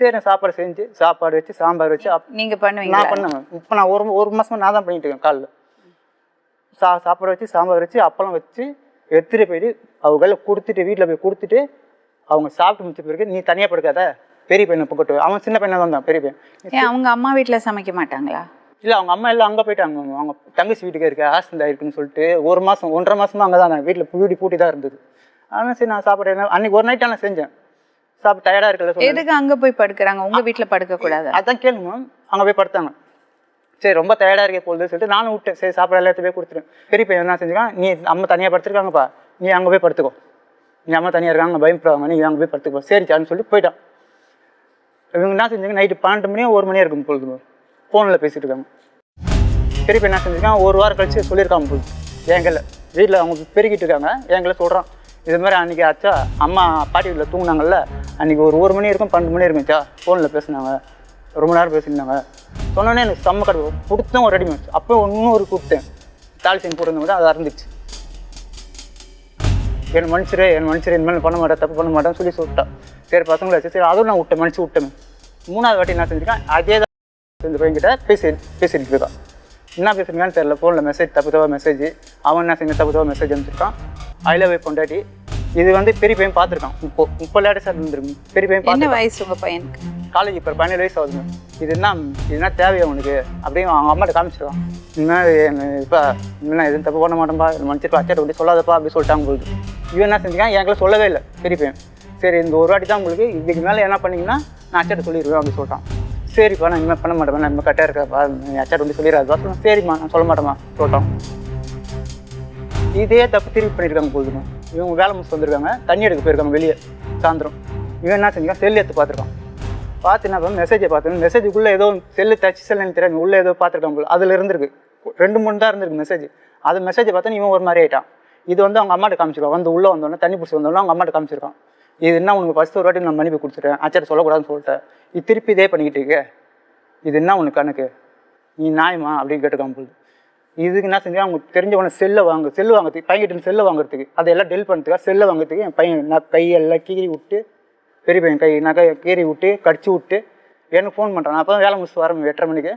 சரி நான் சாப்பாடு செஞ்சு சாப்பாடு வச்சு சாம்பார் வச்சு அப் நீங்க பண்ணுவீங்களா? நான் பண்ணேன் இப்போ நான் ஒரு ஒரு மாசமா நான் தான் பண்ணிட்டு இருக்கேன் காலைல. சா சாப்பாடு வச்சு சாம்பார் வச்சு அப்பளம் வச்சு எடுத்துட்டு போயிட்டு அவங்க கையில் கொடுத்துட்டு வீட்டில் போய் கொடுத்துட்டு அவங்க சாப்பிட்டு முடிச்ச பிறகு நீ தனியாக படுக்காத. பெரிய பையனை பக்கத்து அவன் சின்ன பையனாக தான் பெரிய பையன். அவங்க அம்மா வீட்ல சமைக்க மாட்டாங்களா? இல்லை அவங்க அம்மா எல்லாம் அங்கே போயிட்டாங்க. அவங்க தங்கச்சி வீட்டுக்கு இருக்க ஆக்சிடென்ட் ஆயிருக்குன்னு சொல்லிட்டு ஒரு மாதம் ஒன்றரை மாசமா அங்கே தான் வீட்டில் வீடு பூட்டி தான் இருந்தது. ஆனால் சரி நான் சாப்பாடு என்ன அன்னைக்கு ஒரு நைட் நான் செஞ்சேன். சாப்பிட்டு டயர்டாக இருக்கல எதுக்கு அங்க போய் படுக்கறாங்க? உங்க வீட்ல படுக்க கூடாது அதான் கேளுங்க அங்கே போய் படுத்தாங்க. சரி ரொம்ப டயர்டாக இருக்க போகுது சொல்லிட்டு நானும் விட்டேன். சரி சாப்பாடு எல்லாத்தையும் போய் கொடுத்துட்டேன். பெரிய பையன் என்ன செஞ்சுக்கான் நீ அம்மா தனியாக படுத்துருக்காங்கப்பா. நீ அங்கே போய் படுத்துக்கோ. நீ அம்மா தனியாக இருக்காங்க பயப்படுவாங்க நீ அங்கே போய் படுத்துக்கோ. சரி சார்னு சொல்லி போயிட்டான். இவங்க என்ன செஞ்சாங்க நைட்டு பன்னெண்டு மணியோ ஒரு மணியாக இருக்கும் பொழுது ஃபோனில் பேசிட்டு இருக்காங்க. பெரிய பையன் என்ன செஞ்சிருக்கான் ஒரு வாரம் கழிச்சு சொல்லியிருக்காங்க பொழுது. எங்களை வீட்டில் அவங்க பெருக்கிட்டு இருக்காங்க. எங்களை சொல்கிறான் இது மாதிரி அன்றைக்கி ஆச்சா அம்மா பாட்டி வீட்டில் தூங்கினாங்கல்ல அன்றைக்கி ஒரு ஒரு மணி இருக்கும் பன்னெண்டு மணி இருக்குச்சா ஃபோனில் பேசுனாங்க. ரொம்ப நேரம் பேசியிருந்தாங்க. சொன்னோன்னே எனக்கு செம்ம கடை கொடுத்தோம் ஒரு ரெடி அப்போ இன்னொரு கூப்பிட்டேன். தாலி செயின் போட்டிருந்தவங்க அதை அறந்துச்சு. என் மனுஷரே என் மனுஷரு இனிமேல் பண்ண மாட்டேன் தப்பு பண்ண மாட்டேன்னு சொல்லி சொல்லிட்டான் சரி பசங்களை வச்சு சரி அதுவும் நான் விட்டேன் மனுச்சு விட்டேன். மூணாவது வாட்டி என்ன செஞ்சுருக்கேன்? அதே தான் செஞ்சு பையன்கிட்ட பேசி பேசிட்டு இருக்கான். என்ன பேசுறீங்கன்னு தெரியல ஃபோனில் மெசேஜ் தப்பு தவா மெசேஜ் அவன் என்ன செஞ்ச தப்பு தவா மெசேஜ் அனுப்பிச்சிருக்கான். ஐ லவ் பொண்டாட்டி. இது வந்து பெரிய பையன் பார்த்துருக்கான். இப்போ முப்பது லேட்டஸ்ட் இருந்திருக்கு. பெரிய பையன் என்ன பார்த்து வயசு உங்க பையனுக்கு? காலேஜ் இப்போ பதினேழு வயசு ஆகுதுங்க. இது என்ன இது என்ன தேவையா உனக்கு? அப்படின்னு அவங்க அம்மாட்ட காமிச்சிருக்கான். இனிமேல் இப்போ இனிமேல் எதுவும் தப்பு பண்ண மாட்டேன்பா மன்னிச்சிருப்பா அச்சாட்ட அப்படி சொல்லாதப்பா அப்படி சொல்லிட்டாங்க உங்களுக்கு இவன் என்ன செஞ்சுக்கான் என்கிட்ட சொல்லவே இல்லை பெரிய பையன். சரி இந்த ஒரு வாட்டி தான் உங்களுக்கு இதுக்கு மேலே என்ன பண்ணீங்கன்னா நான் அச்சாட்ட சொல்லிடுவேன் அப்படி சொல்லிட்டான். சரிப்பா நான் இனிமேல் பண்ண மாட்டேன் நான் இனிமேல் கட்டாக இருக்கா நீ அச்சாட்ட வந்து சொல்லிடாதுப்பா. சொன்னேன் சரிம்மா நான் சொல்ல மாட்டேம்மா சொல்லிட்டான். இதே தப்பு திருப்பி பண்ணியிருக்காங்க போதுமா? இவங்க வேலை முடிச்சு வந்திருக்காங்க. தண்ணி எடுக்க போயிருக்காங்க வெளியே. சாயந்தரம். இவன் என்ன செஞ்சுக்கான் செல் எடுத்து பார்த்துருக்கான். பார்த்து என்ன மெசேஜை பார்த்தேன். மெசேஜுக்குள்ளே ஏதோ செல்லு டச் செல்லுன்னு தெரியாது. உள்ளே ஏதோ பார்த்துருக்காங்க போல. அதில் இருந்திருக்கு. ரெண்டு மூணு தான் இருந்திருக்கு மெசேஜ் அது மெசேஜை பார்த்தா இவன் ஒரு மாதிரி ஆகிட்டான் இது வந்து அவங்க அம்மாட்ட காமிச்சிருக்கான். வந்து உள்ளே வந்தோடனே தண்ணி பிடிச்சி வந்தோடனே அவங்க அம்மாட்ட காமிச்சிருக்கான். இது என்ன உனக்கு ஃபஸ்ட் ஒரு வாட்டி நான் மன்னிப்பு கொடுத்துட்டேன். ஆச்சார சொல்லக்கூடாதுன்னு சொல்லிட்டேன். இது திருப்பி இதே பண்ணிக்கிட்டு இருக்க. இது என்ன உனக்கு கணக்கு? நீ நாயமா அப்படின்னு கேட்டுக்காம போகுது இதுக்கு என்ன செஞ்சா அவங்க தெரிஞ்சவன செல்லை வாங்க செல்லு வாங்குறதுக்கு பையன்கிட்ட செல்லை வாங்குறதுக்கு அதையெல்லாம் டெல் பண்ணுறதுக்காக செல்லை வாங்குறதுக்கு என் பையன் நான் கையெல்லாம் கீறி விட்டு பெரிய பையன் கை நான் கை கீறி விட்டு கடிச்சு விட்டு எனக்கு ஃபோன் பண்ணுறான் அப்போ தான் வேலை முடிச்சு வரேன் எட்டரை மணிக்கு.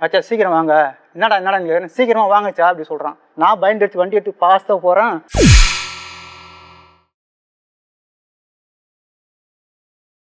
அச்சா சீக்கிரம் வாங்க. என்னடா என்னடா சீக்கிரமாக வாங்கச்சா அப்படி சொல்கிறான் நான் பயந்துடுச்சு வண்டி எடுத்து பாஸ்தாக போகிறேன்